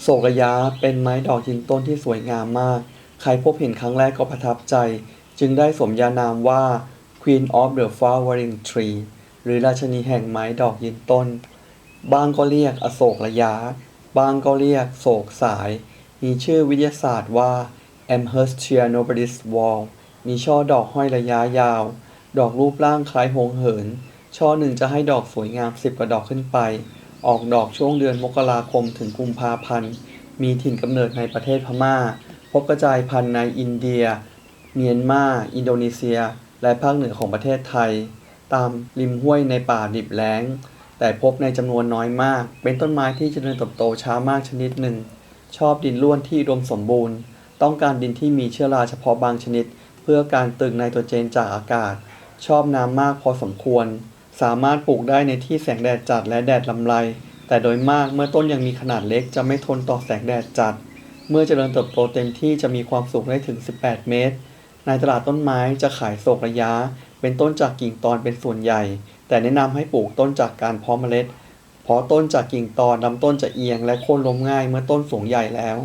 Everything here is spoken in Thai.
โศกระยะเป็นไม้ดอกยืนต้นที่สวยงามมาก ใครพบเห็นครั้งแรกก็ประทับใจ จึงได้สมญานามว่า Queen of the Flowering Tree หรือราชนีแห่งไม้ดอกยืนต้น บางก็เรียกอโศกระยะ บางก็เรียกโศกสาย มีชื่อวิทยาศาสตร์ว่า Amherstia nobilis wall มีช่อดอกห้อยระยะยาว ดอกรูปร่างคล้ายหงเหิน ช่อหนึ่งจะให้ดอกสวยงามสิบกว่าดอกขึ้นไป ออกดอกช่วงเดือนมกราคมถึงกุมภาพันธ์ มีถิ่นกำเนิดในประเทศพม่า พบกระจายพันธุ์ในอินเดีย เมียนมา อินโดนีเซีย และภาคเหนือของประเทศไทย ตามริมห้วยในป่าดิบแล้ง แต่พบในจำนวนน้อยมาก เป็นต้นไม้ที่เจริญเติบโตช้ามากชนิดหนึ่ง ชอบดินร่วนที่อุดมสมบูรณ์ ต้องการดินที่มีเชื้อราเฉพาะบางชนิด เพื่อการตึงไนโตรเจนจากอากาศ ชอบน้ำมากพอสมควร สามารถปลูกได้ในที่แสงแดดจัดและแดดลำไร แต่โดยมากเมื่อต้นยังมีขนาดเล็กจะไม่ทนต่อแสงแดดจัด เมื่อเจริญเติบโตเต็มที่จะมีความสูงได้ถึง 18 เมตร ในตลาดต้นไม้จะขายโศกระยะ เป็นต้นจากกิ่งตอนเป็นส่วนใหญ่ แต่แนะนำให้ปลูกต้นจากการเพาะเมล็ด เพราะต้นจากกิ่งตอนลำต้นจะเอียงและโค่นล้มง่ายเมื่อต้นสูงใหญ่แล้ว